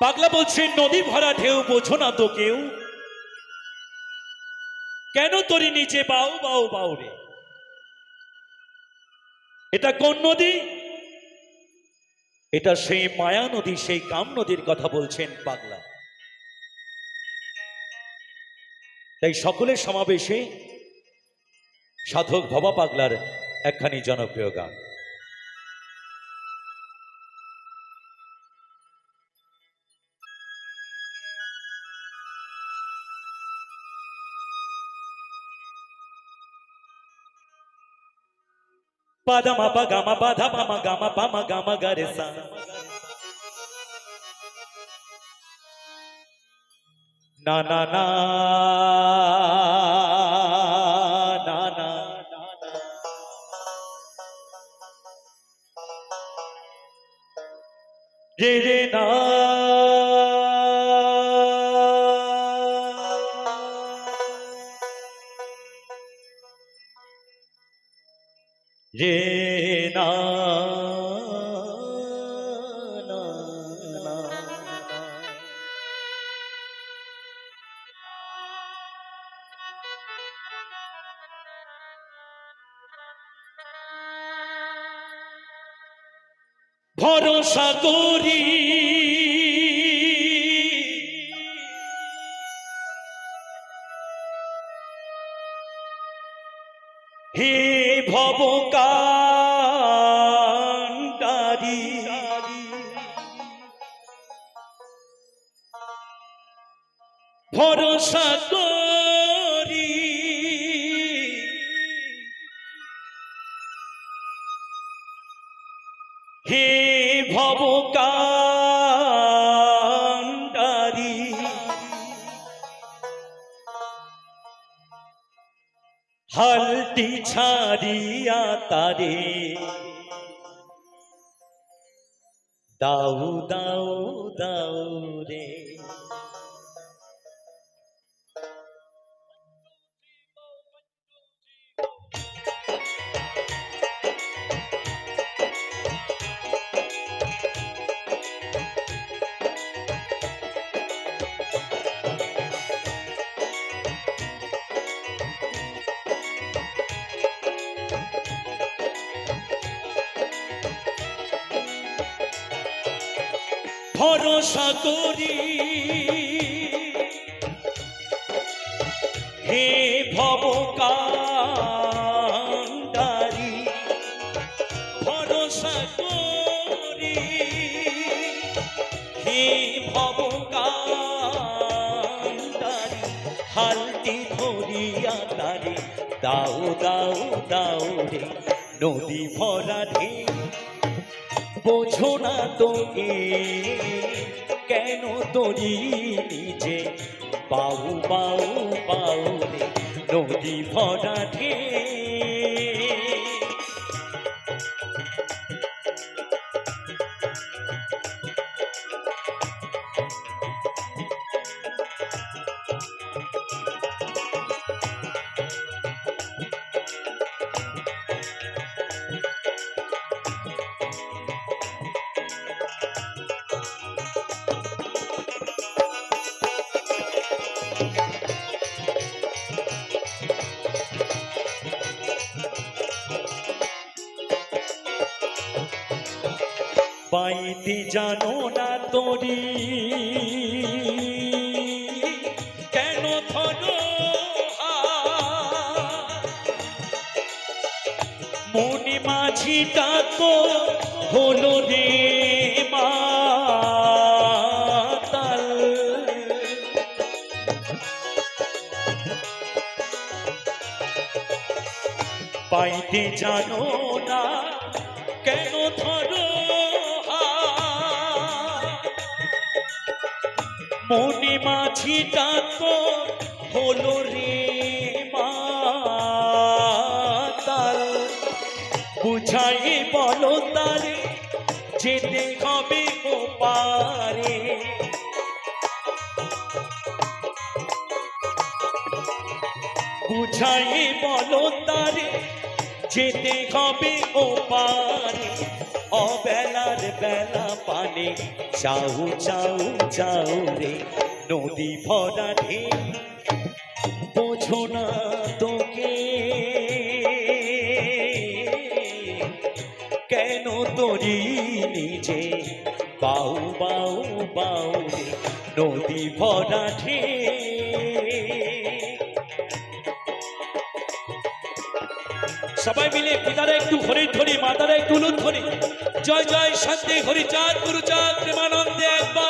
পাগলা বলছে, নদী ভরা ঢেউ, বোঝো না তো কেউ। কেন তোরই নিচে বাউ বাউ বাউ রে? এটা কোন নদী? এটা সেই মায়া নদী, সেই কাম নদীর কথা বলছেন পাগলা। তাই সকলের সমাবেশে সাধক ভবা পাগলার একখানি জনপ্রিয় গান। పాదమ పగమ పధ పమ గమ పమ గమ గరిస నా నా నా నా না। ভরসা করি ভবকান্ডারি হালটি ছাড়িয়া তারে দাউ ভরসা করি। হে ভবকান্ডারি, ভরসা করি। হে ভবকান্ডারি, হালটি ধরিয়া তারি, দাও দাও দাও রে, নদী ভরা বোঝো না তোকে কেন তোরি নিজে? পাউ পাউ পাউ নদী ভরা পাইতে জানো না তোরি। কেন ধরো মনে মাঝিটা তো হলো রে পাইতে জানো মাঝিটা তো হলো রে মাতাল বুঝাই বলো তারে যেতে হবে ও পারে বুঝাই বলো তারে যেতে হবে ও পারে অবেলার বেলা পানে, চাউ চাউ চাউ রে। নদী ভরা বোঝো না তোকে। কেন তরি নিজে? বাউ বাউ বাউ, নদী ভরা সবাই মিলে পিতারা একটু হরি ধরি মাতারা একটু উলুদ ধরি জয় জয়, শান্তি, হরিচাঁদ, গুরুচাঁদ, প্রেমানন্দে একবার।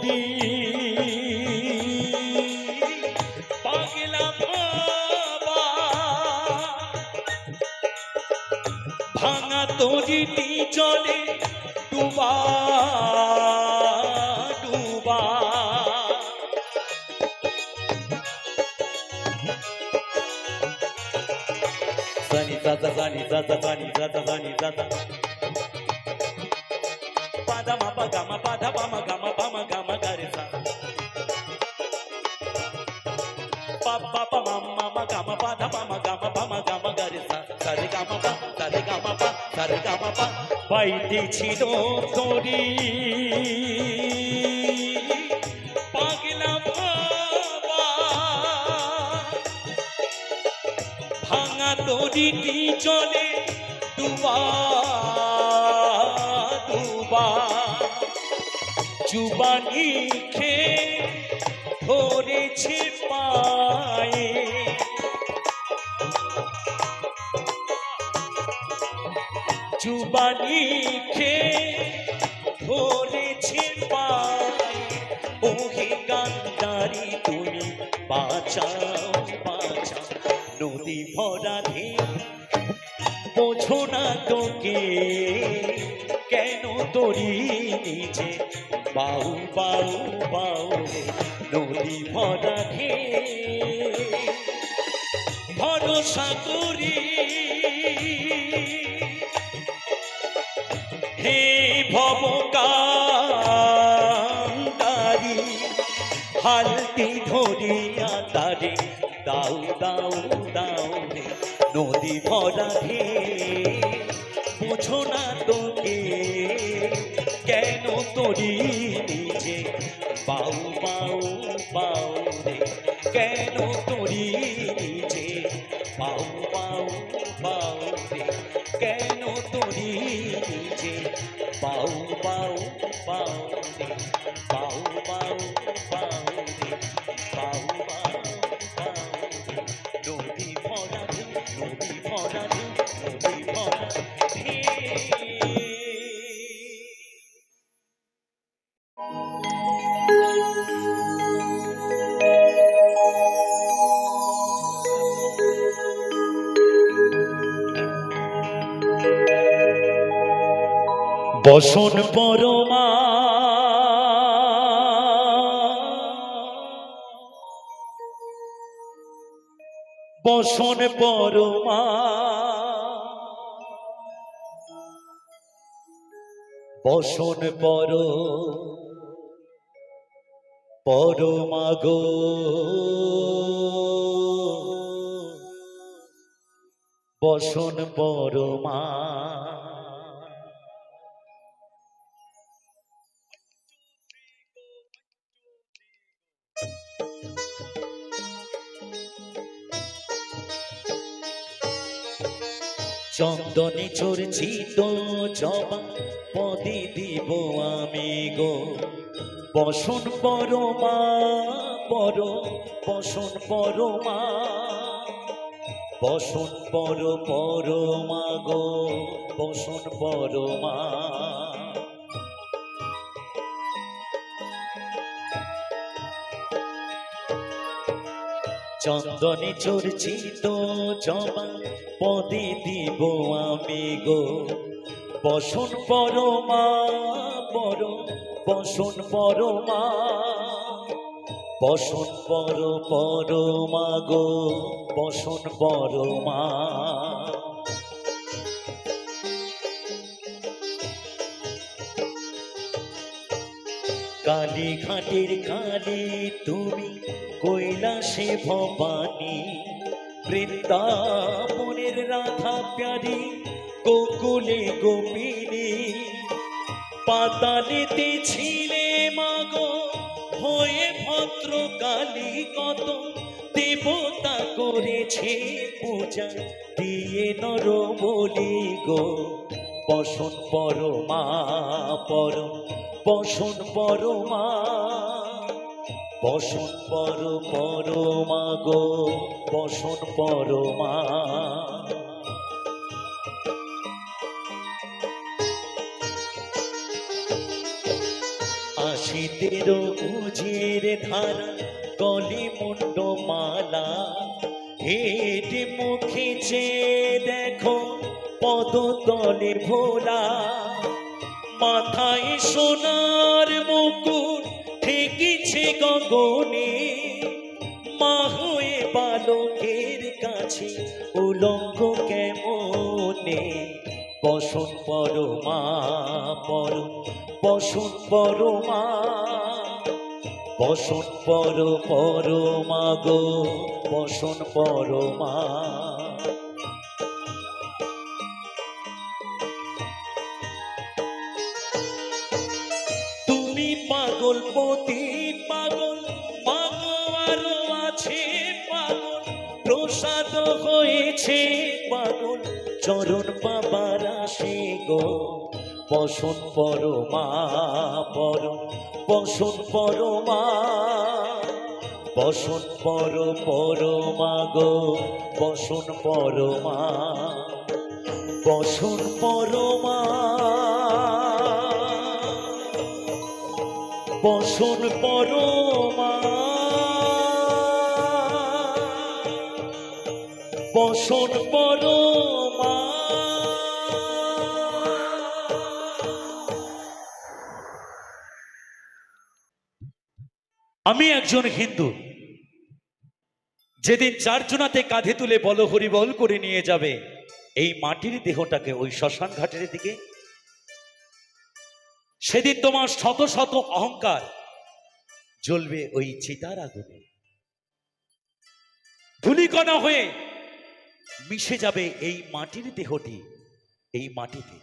তরি পাগলা বাবা, ভাঙা তরিটি জলে ডুবা ডুবা। সানি দাদা সানি দাদা সানি দাদা সানি দাদা। pada ma pa ga ma pa da pa ma pa পাইতে ছিল তোরি ভাঙা তরিটি জলে ডুবা ডুবা। চুবানি খেয়ে ধরেছে পায়ে। চুবানি খেয়ে ধরেছে পায়ে ওহে গান্ধারি, তুমি বাঁচাও বাঁচাও। নদী ভরা ঢেউ, বোঝো না তোকে, কেন তরি নিচে বাউ বাউ বাউ নদী ভরা ঢে ভরসা করি। হে ভবকারি হালটি ধরিয়া তারে দাও দাও রে নদী ভরা ঢে বোঝো না তোকে কেন তরি নিজে? বাউ বাউ বাউ রে কেন নিজে? বাউ বাউ বাউ রে কেন বাউ বাউ বাউ বাউ বাউ বাউ বাউ নদী ভরা ঢেউ নদী ভরা ঢেউ নদী ভরা বসন বসন পরমা। বসন পর পরমাগো বসন পরমা। চন্দনে চর্চিত জবা, পদে দিব আমি গো। বসন পরমা, পর, বসন পরমা, বসন পর পরমা গো, বসন পরমা। চন্দনে চর্চিত জমা পদে দিব আমি গো। বসন পরমা, পর, বসন পরমা, বসন পর পরমা গো, বসন পরমা। কালী ঘাটের কালী তুমি কৈলাসে ভবানী। বৃন্দাবনের রাধা প্যারি, গোকুলে গোপিনী। পাতালেতে ছিলে মাগো হয়ে ভদ্র কালী কত। দেবতা করেছে পূজা, দিয়ে নর বলি গো। বসন পরমা পর বসন পরমা, বসন পর পরমা গো, বসন পরমা। আশিতের উজির ধারা গলি মুন্ড মালা। হেঁটে মুখে দেখো, পদতলে ভোলা। মাথায় সোনার মুকুট ঠেকিছে গগনে। মা হয়ে বালকের কাছে উলঙ্গ কেমনে? বসন পরমা পর, বসন পরমা বসন পর পরমা গো, বসন পরমা পাগল পাগল আরও আছে পাগল, প্রসাদ হয়েছে পাগল, চরণ বাবার আসে গো। বসন পরমা পর বসন পরমা, বসন পর পরমা গো, বসন পরমা বসন পরমা বসন পরমা। বসন পরমা। আমি একজন হিন্দু। যেদিন চারজনাতে কাঁধে তুলে বল করে নিয়ে যাবে, এই মাটির দেহটাকে ওই শ্মশান ঘাটের দিকে সেদিন তোমার শত শত অহংকার জ্বলবে ওই চিতার আগুনে। ধুলিকণা হয়ে মিশে যাবে এই মাটির দেহটি, এই মাটিতে।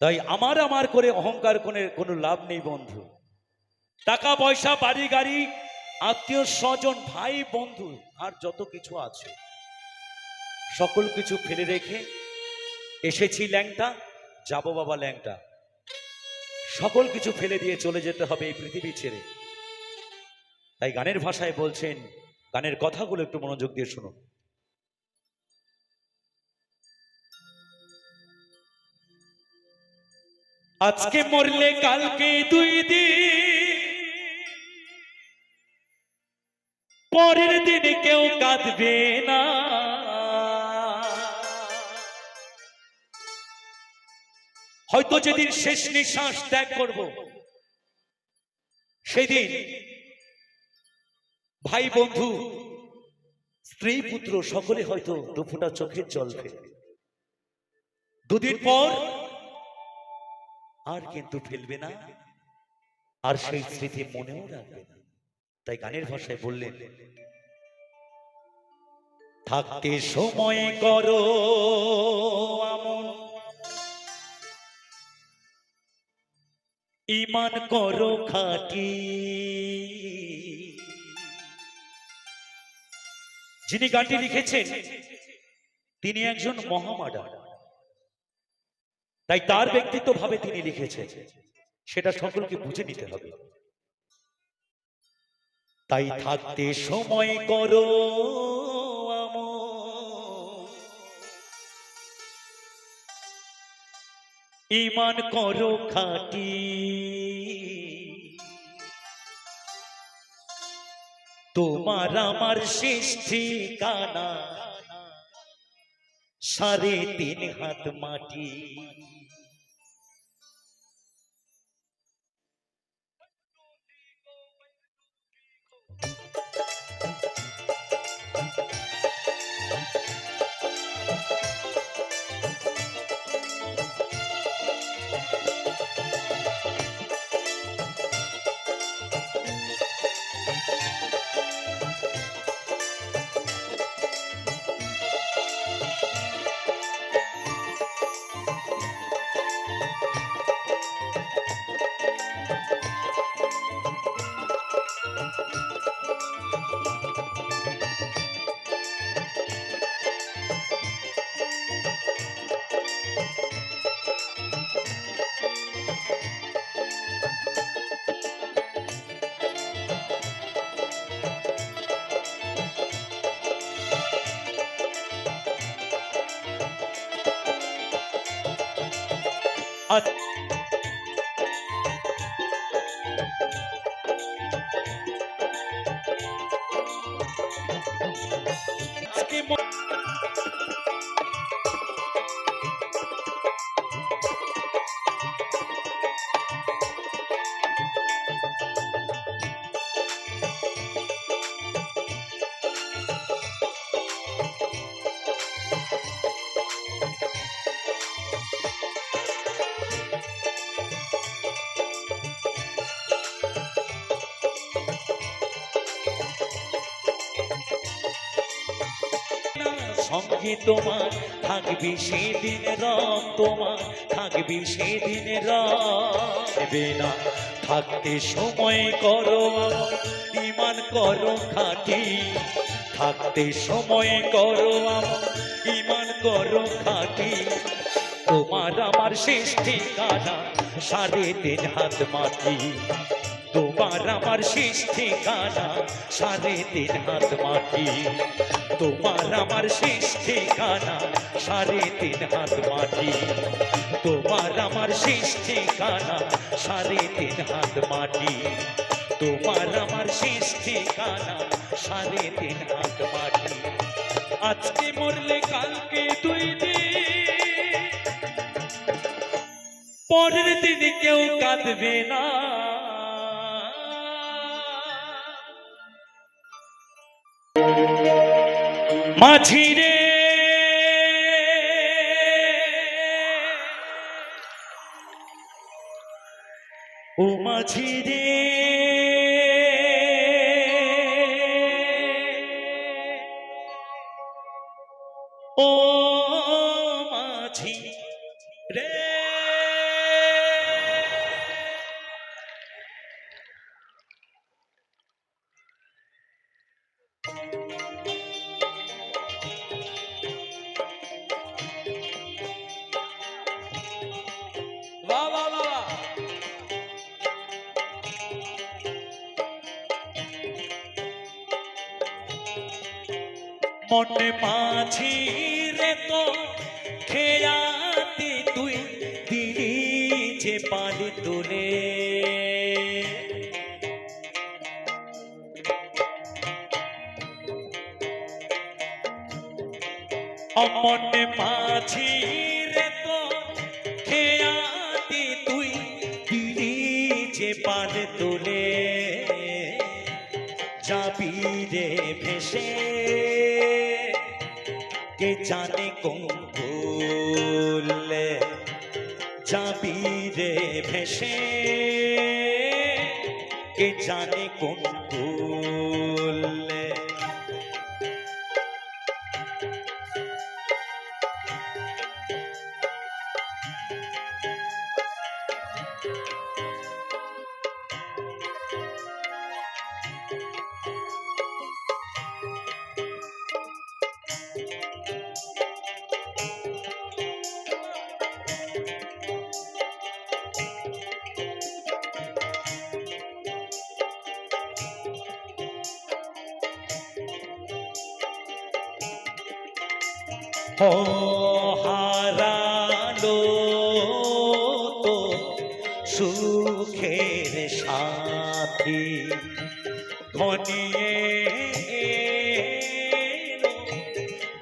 তাই আমার আমার করে অহংকার কোনো কোনো লাভ নেই বন্ধু। টাকা, পয়সা, বাড়ি, গাড়ি, আত্মীয়, স্বজন, ভাই, বন্ধু, আর যত কিছু আছে। সকল কিছু ফেলে রেখে এসেছি ল্যাংটা, যাব বাবা ল্যাংটা। সকল কিছু ফেলে দিয়ে চলে যেতে হবে এই পৃথিবী ছেড়ে। তাই গানের ভাষায় বলছেন, গানের কথাগুলো একটু মনোযোগ দিয়ে শুনুন। আজকে মরলে কালকে দুই দিন। পরের দিনে কেউ কাঁদবে না। হয়তো যেদিন শেষ নিঃশ্বাস ত্যাগ করব, সেদিন ভাই বন্ধু, স্ত্রী পুত্র সকলে হয়তো দুফোটা চোখের জল ফেলবে দুদিন পর আর কিন্তু ফেলবে না, আর সেই স্মৃতি মনেও রাখবে না। তাই গানের ভাষায় বললেন, থাকতে সময় করো, আমন ইমান করো খাটি। যিনি গানটি লিখেছেন, তিনি একজন মহামাডা তাই তার ব্যক্তিত্ব ভাবে তিনি লিখেছেন, সেটা সকলকে বুঝে নিতে হবে। তাই থাকতে সময় করো। ইমান করো খাটি। তোমার আমার শেষ ঠিকানা সাড়ে তিন হাত মাটি। a সঙ্গে তোমার, থাকবি সেদিন রব তোমার, থাকবি সেদিন রবে না, থাকতে সময় করো, ইমান করো খাটি। থাকতে সময় করো, ইমান করো খাটি। তোমার আমার সৃষ্টি ঠিকানা, সাড়ে তিন হাত মাটি। তোমার আমার শেষ ঠিকানা, সাড়ে তিন হাত মাটি। তোমার আমার শেষ ঠিকানা, সাড়ে তিন হাত মাটি। তোমার আমার শেষ ঠিকানা, সাড়ে তিন হাত মাটি। তোমার আমার শেষ ঠিকানা, সাড়ে তিন হাত মাটি। আজকে মরলে কালকে দিন। পরের দিন কেউ কাঁদবে না। মাঝি রে ও মাঝি রে ও মাঝি রে মনে মাঝি রে তো খেয়াতে তুই দিলি যে পাল তুলে। যাবি রে ভেসে, কে জানে কোন ভুলে। যাবি রে ভেসে, কে জানে কোন হারালো তো সুখের সাথী ঘনিয়ে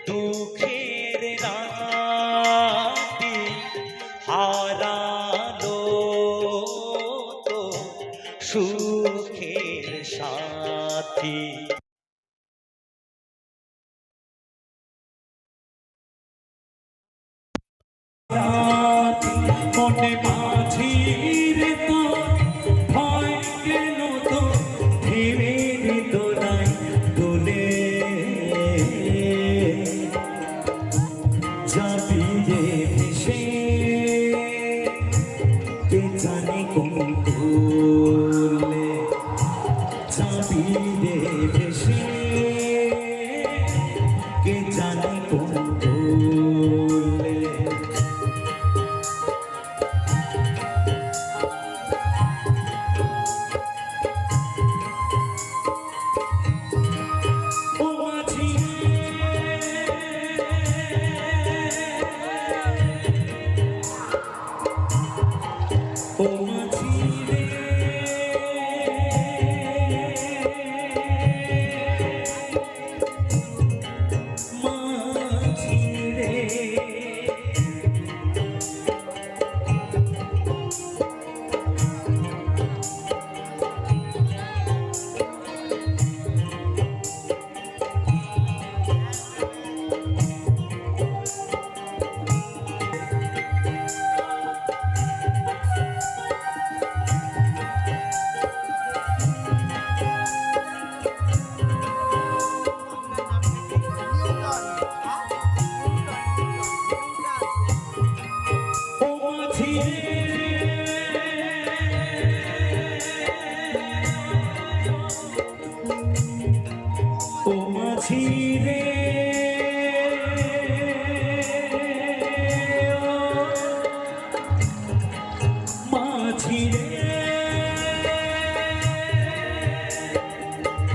দুঃখের রাতি। হারালো তো সুখের সাথী মনে মাঝি